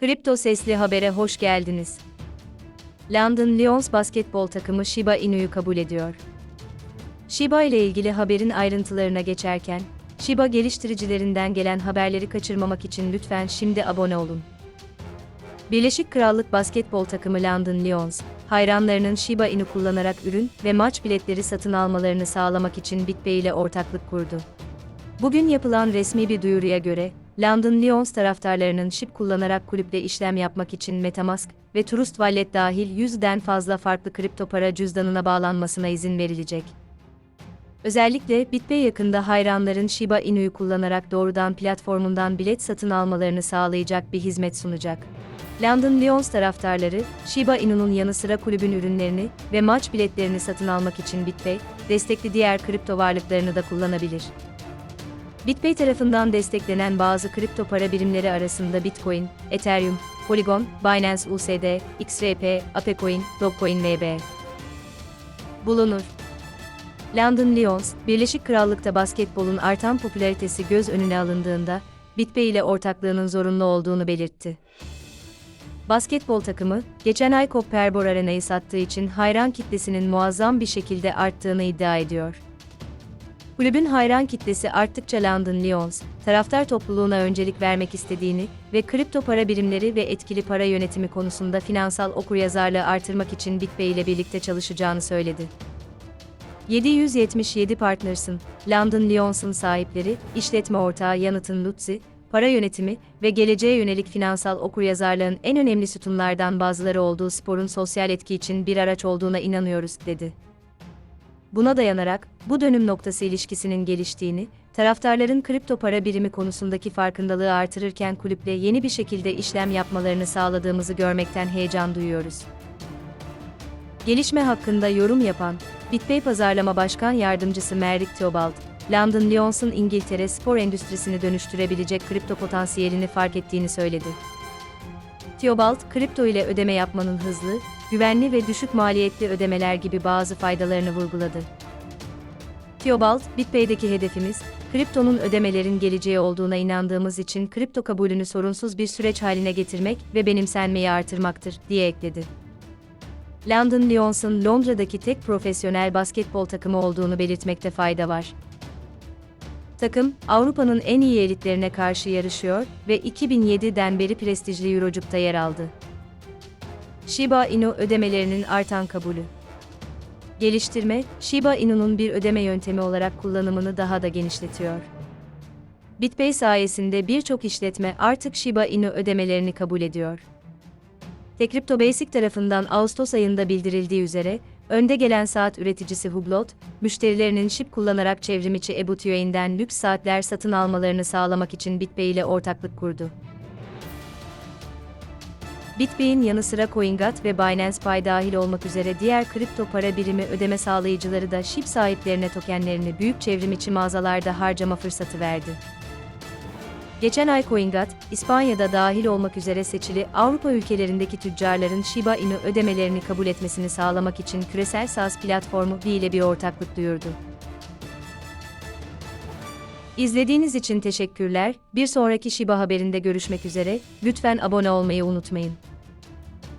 Kripto Sesli Haber'e hoş geldiniz. London Lions basketbol takımı Shiba Inu'yu kabul ediyor. Shiba ile ilgili haberin ayrıntılarına geçerken, Shiba geliştiricilerinden gelen haberleri kaçırmamak için lütfen şimdi abone olun. Birleşik Krallık basketbol takımı London Lions, hayranlarının Shiba Inu kullanarak ürün ve maç biletleri satın almalarını sağlamak için BitPay ile ortaklık kurdu. Bugün yapılan resmi bir duyuruya göre, London Lions taraftarlarının SHIB kullanarak kulüple işlem yapmak için Metamask ve Trust Wallet dahil 100'den fazla farklı kripto para cüzdanına bağlanmasına izin verilecek. Özellikle BitPay yakında hayranların Shiba Inu'yu kullanarak doğrudan platformundan bilet satın almalarını sağlayacak bir hizmet sunacak. London Lions taraftarları, Shiba Inu'nun yanı sıra kulübün ürünlerini ve maç biletlerini satın almak için BitPay, destekli diğer kripto varlıklarını da kullanabilir. BitPay tarafından desteklenen bazı kripto para birimleri arasında Bitcoin, Ethereum, Polygon, Binance USD, XRP, Apecoin, Dogecoin VB bulunur. London Lions, Birleşik Krallık'ta basketbolun artan popülaritesi göz önüne alındığında, BitPay ile ortaklığının zorunlu olduğunu belirtti. Basketbol takımı, geçen ay Copperbor Arena'yı sattığı için hayran kitlesinin muazzam bir şekilde arttığını iddia ediyor. Kulübün hayran kitlesi arttıkça London Lions, taraftar topluluğuna öncelik vermek istediğini ve kripto para birimleri ve etkili para yönetimi konusunda finansal okuryazarlığı artırmak için BitPay ile birlikte çalışacağını söyledi. 777 Partners'ın, London Lions'ın sahipleri, işletme ortağı Yanıt'ın Lutzi, para yönetimi ve geleceğe yönelik finansal okuryazarlığın en önemli sütunlardan bazıları olduğu sporun sosyal etki için bir araç olduğuna inanıyoruz, dedi. Buna dayanarak, bu dönüm noktası ilişkisinin geliştiğini, taraftarların kripto para birimi konusundaki farkındalığı artırırken kulüple yeni bir şekilde işlem yapmalarını sağladığımızı görmekten heyecan duyuyoruz. Gelişme hakkında yorum yapan, BitPay Pazarlama Başkan Yardımcısı Merrick Theobald, London Lions'un İngiltere spor endüstrisini dönüştürebilecek kripto potansiyelini fark ettiğini söyledi. Theobald, kripto ile ödeme yapmanın hızlı, güvenli ve düşük maliyetli ödemeler gibi bazı faydalarını vurguladı. Theobald, BitPay'deki hedefimiz, kriptonun ödemelerin geleceği olduğuna inandığımız için kripto kabulünü sorunsuz bir süreç haline getirmek ve benimsenmeyi artırmaktır, diye ekledi. London Lions'ın Londra'daki tek profesyonel basketbol takımı olduğunu belirtmekte fayda var. Takım, Avrupa'nın en iyi elitlerine karşı yarışıyor ve 2007'den beri prestijli Eurocup'ta yer aldı. Shiba Inu ödemelerinin artan kabulü. Geliştirme, Shiba Inu'nun bir ödeme yöntemi olarak kullanımını daha da genişletiyor. BitPay sayesinde birçok işletme artık Shiba Inu ödemelerini kabul ediyor. Decrypto Basic tarafından Ağustos ayında bildirildiği üzere, önde gelen saat üreticisi Hublot, müşterilerinin şip kullanarak çevrimiçi Ebutüyein'den lüks saatler satın almalarını sağlamak için BitPay ile ortaklık kurdu. BitPay'in yanı sıra CoinGat ve Binance Pay dahil olmak üzere diğer kripto para birimi ödeme sağlayıcıları da şip sahiplerine tokenlerini büyük çevrimiçi mağazalarda harcama fırsatı verdi. Geçen ay CoinGat, İspanya'da dahil olmak üzere seçili Avrupa ülkelerindeki tüccarların Shiba Inu ödemelerini kabul etmesini sağlamak için küresel SaaS platformu Bi ile bir ortaklık duyurdu. İzlediğiniz için teşekkürler. Bir sonraki Shiba haberinde görüşmek üzere. Lütfen abone olmayı unutmayın.